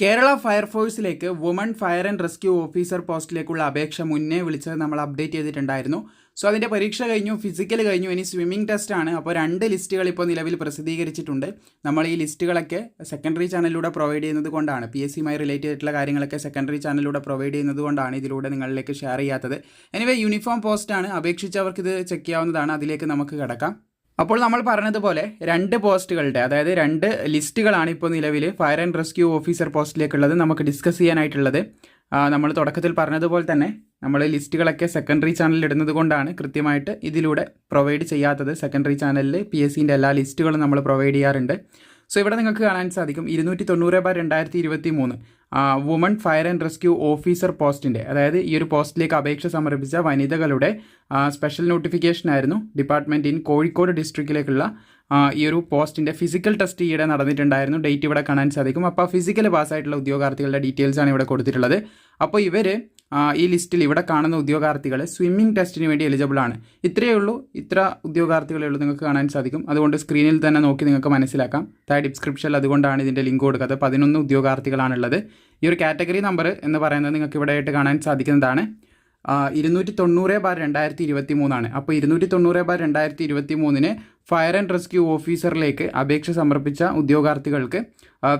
Kerala ഫയർഫോഴ്സിലേക്ക് woman fire and rescue officer പോസ്റ്റിലേക്കുള്ള അപേക്ഷ മുന്നേ വിളിച്ചത് നമ്മൾ അപ്ഡേറ്റ് ചെയ്തിട്ടുണ്ടായിരുന്നു. സോ അതിന്റെ പരീക്ഷ കഴിഞ്ഞു ഫിസിക്കൽ കഴിഞ്ഞു ഇനി സ്വിമ്മിംഗ് ടെസ്റ്റ് ആണ്. അപ്പോൾ രണ്ട് ലിസ്റ്റുകൾ ഇപ്പോൾ നിലവിൽ പ്രസിദ്ധീകരിച്ചിട്ടുണ്ട്. നമ്മൾ ഈ ലിസ്റ്റുകളൊക്കെ സെക്കൻഡറി ചാനലിലൂടെ പ്രൊവൈഡ് ചെയ്യുന്നത് കൊണ്ടാണ്. പി എസ് സിയുമായി റിലേറ്റ് ചെയ്തിട്ടുള്ള കാര്യങ്ങളൊക്കെ സെക്കൻഡറി ചാനലിലൂടെ പ്രൊവൈഡ് ചെയ്യുന്നത് കൊണ്ടാണ് ഇതിലൂടെ നിങ്ങളിലേക്ക് ഷെയർ ചെയ്യാത്തത്. എനിവേ യൂണിഫോം പോസ്റ്റാണ് അപേക്ഷിച്ചവർക്ക് ഇത് ചെക്ക് ചെയ്യാവുന്നതാണ്. അതിലേക്ക് നമുക്ക് കിടക്കാം. അപ്പോൾ നമ്മൾ പറഞ്ഞതുപോലെ രണ്ട് പോസ്റ്റുകളുടെ അതായത് രണ്ട് ലിസ്റ്റുകളാണ് ഇപ്പോൾ നിലവിൽ ഫയർ ആൻഡ് റെസ്ക്യൂ ഓഫീസർ പോസ്റ്റിലേക്കുള്ളത് നമുക്ക് ഡിസ്കസ് ചെയ്യാനായിട്ടുള്ളത്. നമ്മൾ തുടക്കത്തിൽ പറഞ്ഞതുപോലെ തന്നെ നമ്മൾ ലിസ്റ്റുകളൊക്കെ സെക്കൻഡറി ചാനലിൽ ഇടുന്നത് കൊണ്ടാണ് കൃത്യമായിട്ട് ഇതിലൂടെ പ്രൊവൈഡ് ചെയ്യാത്തത്. സെക്കൻഡറി ചാനലിൽ പി എസ് സിന്റെ എല്ലാ ലിസ്റ്റുകളും നമ്മൾ പ്രൊവൈഡ് ചെയ്യാറുണ്ട്. സോ ഇവിടെ നിങ്ങൾക്ക് കാണാൻ സാധിക്കും. ഇരുന്നൂറ്റി തൊണ്ണൂറ് ബാർ രണ്ടായിരത്തി ഇരുപത്തി മൂന്ന് woman fire and rescue officer പോസ്റ്റിന്റെ അതായത് ഈ ഒരു പോസ്റ്റിലേക്ക് അപേക്ഷ സമർപ്പിച്ച വനിതകളുടെ സ്പെഷ്യൽ നോട്ടിഫിക്കേഷൻ ആയിരുന്നു. ഡിപ്പാർട്ട്മെന്റ് ഇൻ കോഴിക്കോട് ഡിസ്ട്രിക്റ്റിലേക്കുള്ള ഈ ഒരു പോസ്റ്റിന്റെ ഫിസിക്കൽ ടെസ്റ്റ് ഈയിടെ നടന്നിട്ടുണ്ടായിരുന്നു. ഡേറ്റ് ഇവിടെ കാണാൻ സാധിക്കും. അപ്പോൾ ഫിസിക്കൽ പാസ്സായിട്ടുള്ള ഉദ്യോഗാർത്ഥികളുടെ ഡീറ്റെയിൽസ് ആണ് ഇവിടെ കൊടുത്തിട്ടുള്ളത്. അപ്പോൾ ഇവർ ഈ ലിസ്റ്റിൽ ഇവിടെ കാണുന്ന ഉദ്യോഗാർത്ഥികൾ സ്വിമ്മിംഗ് ടെസ്റ്റിന് വേണ്ടി എലിജിബിൾ ആണ്. ഇത്രയേ ഉള്ളൂ. ഇത്ര ഉദ്യോഗാർത്ഥികളെ ഉള്ളൂ നിങ്ങൾക്ക് കാണാൻ സാധിക്കും. അതുകൊണ്ട് സ്ക്രീനിൽ തന്നെ നോക്കി നിങ്ങൾക്ക് മനസ്സിലാക്കാം. താഴെ ഡിസ്ക്രിപ്ഷനിൽ അതുകൊണ്ടാണ് ഇതിന്റെ ലിങ്ക് കൊടുക്കുന്നത്. പതിനൊന്ന് ഉദ്യോഗാർത്ഥികളാണുള്ളത്. ഈ ഒരു കാറ്റഗറി നമ്പർ എന്ന് പറയുന്നത് നിങ്ങൾക്ക് ഇവിടെ ആയിട്ട് കാണാൻ സാധിക്കുന്നതാണ്. ഇരുന്നൂറ്റി തൊണ്ണൂറ് ബാർ രണ്ടായിരത്തി ഇരുപത്തി മൂന്നാണ് അപ്പോൾ ഇരുന്നൂറ്റി തൊണ്ണൂറ് ബാർ രണ്ടായിരത്തി ഇരുപത്തി മൂന്നിന് ഫയർ ആൻഡ് റെസ്ക്യൂ ഓഫീസറിലേക്ക് അപേക്ഷ സമർപ്പിച്ച ഉദ്യോഗാർത്ഥികൾക്ക്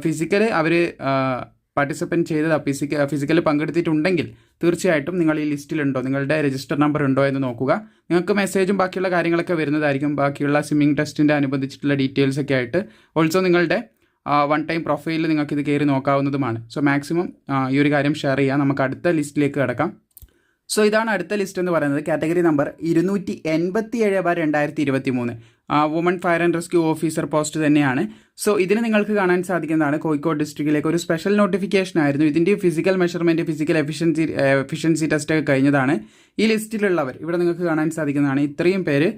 ഫിസിക്കൽ അവർ പാർട്ടിസിപ്പന്റ് ചെയ്തത് ഫിസിക്ക ഫിസിക്കലി പങ്കെടുത്തിട്ടുണ്ടെങ്കിൽ തീർച്ചയായിട്ടും നിങ്ങൾ ഈ ലിസ്റ്റിലുണ്ടോ? നിങ്ങളുടെ രജിസ്റ്റർ നമ്പർ ഉണ്ടോ എന്ന് നോക്കുക. നിങ്ങൾക്ക് മെസ്സേജും ബാക്കിയുള്ള കാര്യങ്ങളൊക്കെ വരുന്നതായിരിക്കും. ബാക്കിയുള്ള സ്വിമ്മിംഗ് ടെസ്റ്റിന്റെ അനുബന്ധിച്ചിട്ടുള്ള ഡീറ്റെയിൽസ് ഒക്കെ ആയിട്ട്. ഓൾസോ നിങ്ങളുടെ വൺ ടൈം പ്രൊഫൈലിൽ നിങ്ങൾക്ക് ഇത് കയറി നോക്കാവുന്നതുമാണ്. സോ മാക്സിമം ഈ ഒരു കാര്യം ഷെയർ ചെയ്യാം. നമുക്ക് അടുത്ത ലിസ്റ്റിലേക്ക് കിടക്കാം. സോ ഇതാണ് അടുത്ത ലിസ്റ്റ് എന്ന് പറയുന്നത്. കാറ്റഗറി നമ്പർ ഇരുന്നൂറ്റി എൺപത്തി ഏഴ് ബാർ രണ്ടായിരത്തി ഇരുപത്തി മൂന്ന് woman fire and rescue officer post തന്നെയാണ്. സോ ഇതിന് നിങ്ങൾക്ക് കാണാൻ സാധിക്കുന്നതാണ് കോഴിക്കോട് ഡിസ്ട്രിക്റ്റിലേക്ക് ഒരു സ്പെഷ്യൽ നോട്ടിഫിക്കേഷൻ ആയിരുന്നു. ഇതിന്റെ physical measurement physical efficiency efficiency test ഒക്കെ കഴിഞ്ഞതാണ്. ഈ ലിസ്റ്റിലുള്ളവർ ഇവിടെ നിങ്ങൾക്ക് കാണാൻ സാധിക്കുന്നതാണ്. ഇത്രയും പേര്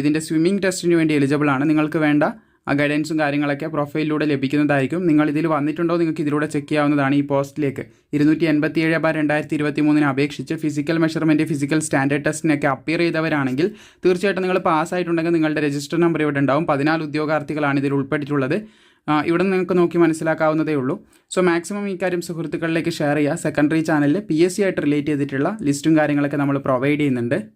ഇതിന്റെ സ്വിമ്മിംഗ് ടെസ്റ്റിന് വേണ്ടി എലിജിബിൾ ആണ്. നിങ്ങൾക്ക് വേണ്ട ആ ഗൈഡൻസും കാര്യങ്ങളൊക്കെ പ്രൊഫൈലിലൂടെ ലഭിക്കുന്നതായിരിക്കും. നിങ്ങൾ ഇതിൽ വന്നിട്ടുണ്ടോ നിങ്ങൾക്ക് ഇതിലൂടെ ചെക്ക് ചെയ്യാവുന്നതാണ് ഈ പോസ്റ്റിലേക്ക് ഇരുന്നൂറ്റി എൺപത്തി ഏഴ് ബാർ രണ്ടായിരത്തി ഇരുപത്തി മൂന്നിന് അപേക്ഷിച്ച് ഫിസിക്കൽ മെഷർമെന്റ് ഫിസിക്കൽ സ്റ്റാൻഡേർഡ് ടെസ്റ്റിനൊക്കെ അപ്പിയർ ചെയ്തവരാണെങ്കിൽ തീർച്ചയായിട്ടും നിങ്ങൾ പാസ്സായിട്ടുണ്ടെങ്കിൽ നിങ്ങളുടെ രജിസ്റ്റർ നമ്പർ ഇവിടെ ഉണ്ടാവും. പതിനാല് ഉദ്യോഗാർത്ഥികളാണ് ഇതിൽ ഉൾപ്പെട്ടിട്ടുള്ളത്. ഇവിടെ നിങ്ങൾക്ക് നോക്കി മനസ്സിലാക്കാവുന്നതേ ഉള്ളൂ. സോ മാക്സിമം ഈ കാര്യം സുഹൃത്തുക്കളിലേക്ക് ഷെയർ ചെയ്യുക. സെക്കൻഡറി ചാനലിൽ പി എസ് സി ആയിട്ട് റിലേറ്റ് ചെയ്തിട്ടുള്ള ലിസ്റ്റും കാര്യങ്ങളൊക്കെ നമ്മൾ പ്രൊവൈഡ് ചെയ്യുന്നുണ്ട്.